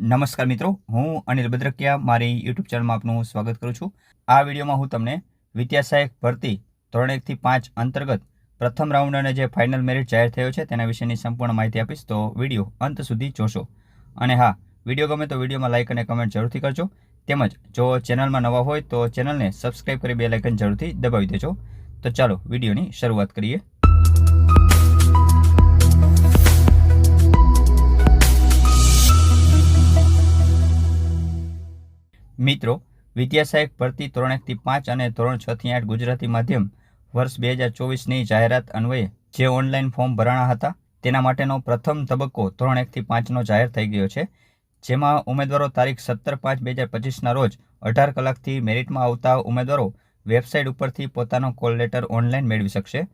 નમસ્કાર મિત્રો, હું અનિલ ભદ્રકિયા મારી યુટ્યુબ ચેનલમાં આપનું સ્વાગત કરું છું. આ વિડીયોમાં હું તમને વિદ્યા સહાયક ભરતી ધોરણ એકથી પાંચ અંતર્ગત પ્રથમ રાઉન્ડ અને જે ફાઇનલ મેરિટ જાહેર થયો છે તેના વિશેની સંપૂર્ણ માહિતી આપીશ, તો વીડિયો અંત સુધી જોશો. અને હા, વીડિયો ગમે તો વિડીયોમાં લાઇક અને કમેન્ટ જરૂરથી કરજો. તેમજ જો ચેનલમાં નવા હોય તો ચેનલને સબસ્ક્રાઇબ કરી બે લાઇકન જરૂરથી દબાવી દેજો. તો ચાલો વિડીયોની શરૂઆત કરીએ. મિત્રો, વિદ્યા સહાયક ભરતી ધોરણ એકથી પાંચ અને ધોરણ છ થી આઠ ગુજરાતી માધ્યમ વર્ષ બે હજાર ચોવીસની જાહેરાત અન્વયે જે ઓનલાઈન ફોર્મ ભરાણા હતા, તેના માટેનો પ્રથમ તબક્કો ધોરણ એકથી પાંચનો જાહેર થઈ ગયો છે, જેમાં ઉમેદવારો તારીખ સત્તર પાંચ બે હજાર પચીસના રોજ અઢાર કલાકથી મેરિટમાં આવતા ઉમેદવારો વેબસાઇટ ઉપરથી પોતાનો કોલ લેટર ઓનલાઈન મેળવી શકશે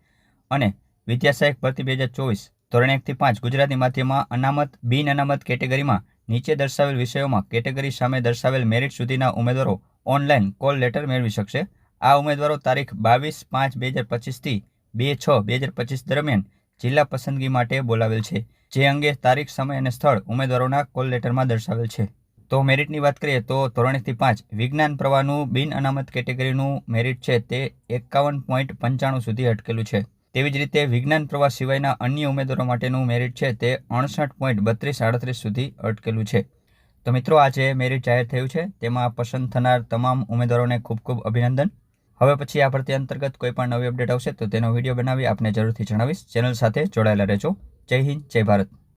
અને વિદ્યા સહાયક ભરતી બે હજાર ચોવીસ ધોરણ એકથી પાંચ ગુજરાતી માધ્યમમાં અનામત બિન અનામત કેટેગરીમાં નીચે દર્શાવેલ વિષયોમાં કેટેગરી સામે દર્શાવેલ મેરિટ સુધીના ઉમેદવારો ઓનલાઈન કોલ લેટર મેળવી શકશે. આ ઉમેદવારો તારીખ બાવીસ પાંચ બે હજાર પચીસથી બે છ બે હજાર પચીસ દરમિયાન જિલ્લા પસંદગી માટે બોલાવેલ છે, જે અંગે તારીખ, સમય અને સ્થળ ઉમેદવારોના કોલ લેટરમાં દર્શાવેલ છે. તો મેરિટની વાત કરીએ તો ધોરણ એકથી પાંચ, વિજ્ઞાન પ્રવાહનું બિન અનામત કેટેગરીનું મેરિટ છે તે એકાવન પોઈન્ટ પંચાણું સુધી અટકેલું છે. તેવી જ રીતે વિજ્ઞાન પ્રવાહ સિવાયના અન્ય ઉમેદવારો માટેનું મેરિટ છે તે અડસઠ પોઈન્ટ બત્રીસ આડત્રીસ સુધી અટકેલું છે. તો મિત્રો, આ જે મેરિટ જાહેર થયું છે, તેમાં પસંદ થનાર તમામ ઉમેદવારોને ખૂબ ખૂબ અભિનંદન. હવે પછી આ ભરતી અંતર્ગત કોઈ પણ નવી અપડેટ આવશે તો તેનો વીડિયો બનાવી આપને જરૂરથી જણાવીશ. ચેનલ સાથે જોડાયેલા રહેજો. જય હિન્દ, જય ભારત.